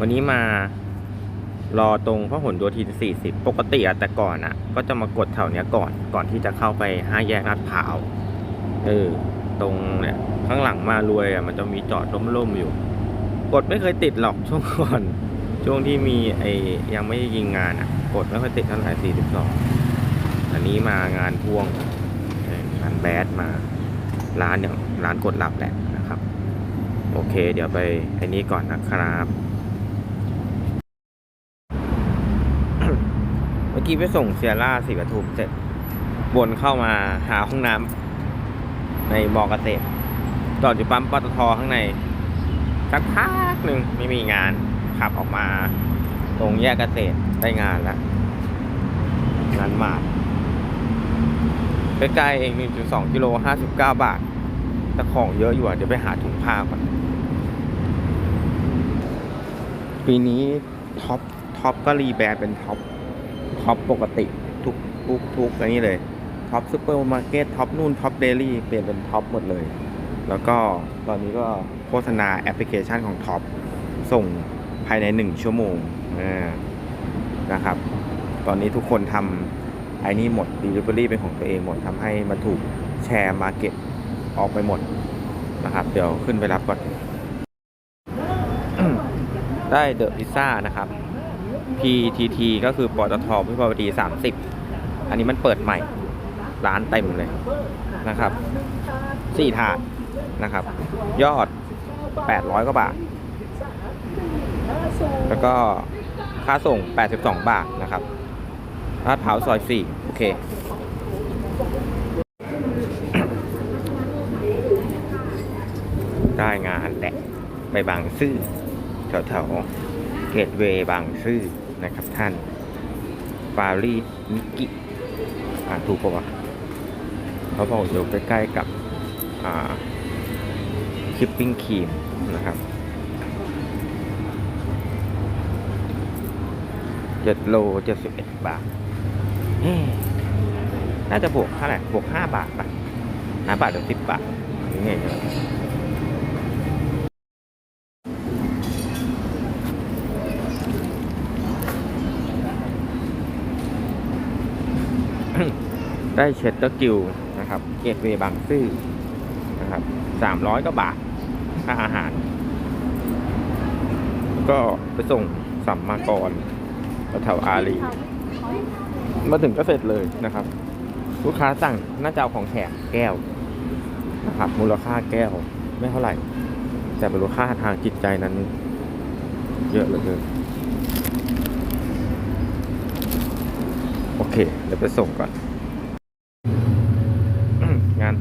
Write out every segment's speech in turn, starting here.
วันนี้มารอตรงพหลโยธิน 40 ปกติอะแต่ก่อนอะก็จะมากดแถวเนี้ยก่อนก่อนที่จะเข้าไปห้าแยกลาดพร้าวเออตรงเนี่ยข้างหลังมารวยอะมันจะมีจอดร่มๆอยู่ กดไม่เคยติดหรอกช่วงก่อนช่วงที่มีไอ้ยังไม่ยิงงานอะกดไม่ค่อยติดเท่าไหร่42 อันนี้มางานพ่วงงานแบดมาร้านอย่างร้านกดหลับแหละนะครับ โอเค เดี๋ยวไปไอ้นี้ก่อนนะครับ เมื่ อกี้ไปส่งเซียร่าสีปทุมเสร็จวนเข้ามาหาห้องน้ำในมอเกษตรจอดอยู่ปั๊มปตทข้างในสักพักหนึ่งไม่มีงานขับออกมา ตรงแยกเกษตรได้งานแล้วงานมาใกล้ๆเอง 1.2 กิโล 59 บาทแต่ของเยอะอยู่อะ เดี๋ยวไปหาถุงผ้าก่อน ปีนี้ท็อปท็อปก็รีแบรนด์เป็นท็อป ท็อปปกติทุกทุกทุกอันนี้เลยท็อปซูเปอร์มาร์เก็ตท็อปนู่นท็อปเดลี่เปลี่ยนเป็นท็อปหมดเลย แล้วก็ตอนนี้ก็โฆษณาแอปพลิเคชันของท็อปส่งภายในหนึ่งชั่วโมงนะครับ ตอนนี้ทุกคนทำไอ้นี่หมด Delivery เป็นของตัวเองหมดทำให้มันถูกแชร์มาเก็ตออกไปหมดนะครับ เดี๋ยวขึ้นไปรับก่อน ได้เดอะพิซซ่านะครับ PTT ก็คือปตทพิพาวดี 30 อันนี้มันเปิดใหม่ ร้านเต็มเลยนะครับสี่ถาดนะครับ ยอด 800 กว่าบาท แล้วก็ค่าส่ง 82 บาทนะครับลาดพร้าวซอย 4 โอเค ได้งานแหละ ไปบางซื่อแถวๆ กตเวย์บางซื่อนะครับท่านปารีมิกิอ่าถูกปะวะเขาบอกอยู่ใกล้ๆกับอ่าคิปปิ้งครีมนะครับเจ็ดโลเจ็ดสิบเอ็ดบาท น่าจะบวกเท่าไหร่บวกห้าบาทป่ะห้าบาทหรือสิบบาทนี่ไงเนี่ย ได้เชดเตอร์กิลนะครับ เกตเวย์บางซื่อนะครับสามร้อยก็บาทค่าอาหาร ก็ไปส่งสัมมากรแถวอารีมาถึงก็เสร็จเลยนะครับ ลูกค้าสั่งน่าจะเอาของแถมแก้วนะครับ มูลค่าแก้วไม่เท่าไหร่ แต่มูลค่าทางจิตใจนั้น เยอะเหลือเกินโอเค เดี๋ยวไปส่งก่อนงาน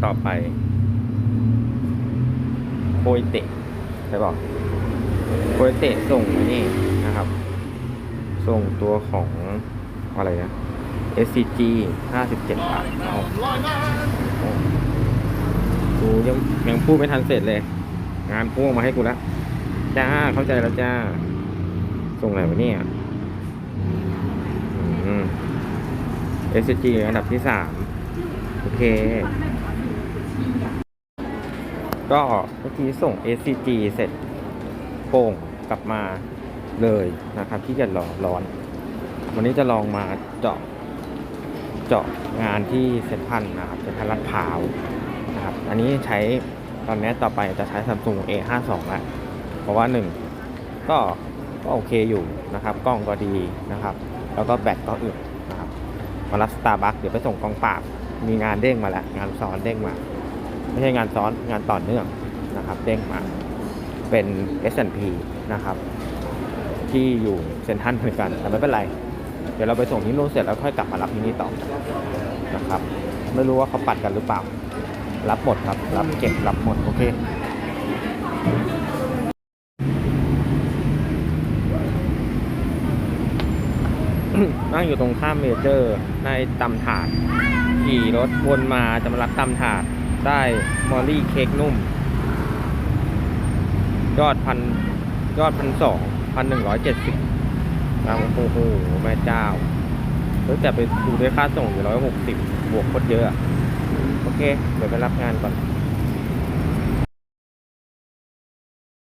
ต่อไป โคยเตะใช่ป่ะโคยเตะส่งนี่นะครับ ส่งตัวของอะไรนะ SCG 57บาทเอาเอากูยังยังพูดไม่ทันเสร็จเลย งานพ่วงมาให้กูแล้ว จ้า เข้าใจแล้วจ้า ส่งอะไหนวะเนี่ย SCG อันดับที่สามโอเค ก็เมื่อกี้ส่ง SCG เสร็จโป่งกลับมาเลยนะครับที่จะรอร้อน วันนี้จะลองมาเจาะเจาะงานที่เซ็นทรัลนะครับเซ็นทรัลลาดพร้าวนะครับอันนี้ใช้ตอนนี้ต่อไปจะใช้ Samsung A52 แล้วเพราะว่าหนึ่งก็ก็โอเคอยู่นะครับกล้องก็ดีนะครับ แล้วก็แบตก็อึดนะครับมารับสตาร์บัคเดี๋ยวไปส่งกองปราบมีงานเด้งมาแล้วงานซ้อนเด้งมา ไม่ใช่งานซ้อนงานต่อเนื่องนะครับเด้งมาเป็น S&P นะครับ ที่อยู่เซ็นทรัลเหมือนกันแต่ไม่เป็นไร เดี๋ยวเราไปส่งที่นู่นเสร็จแล้วค่อยกลับมารับที่นี่ต่อนะครับ ไม่รู้ว่าเขาปัดกันหรือเปล่า รับหมดครับ รับเก็บรับหมด โอเคนั่งอยู่ตรงข้ามเมเจอร์ในตำถาดขี่รถวนมาจะมารับตำถาด ได้มอลลี่เค้กนุ่ม ยอดพันยอดพันสองพันหนึ่งร้อยเจ็ดสิบโอ้โหแม่เจ้าเฮ้ยแต่ไปดูด้วยค่าส่งอยู่ร้อยหกสิบบวกโคตรเยอะอะโอเค เดี๋ยวไปรับงานก่อน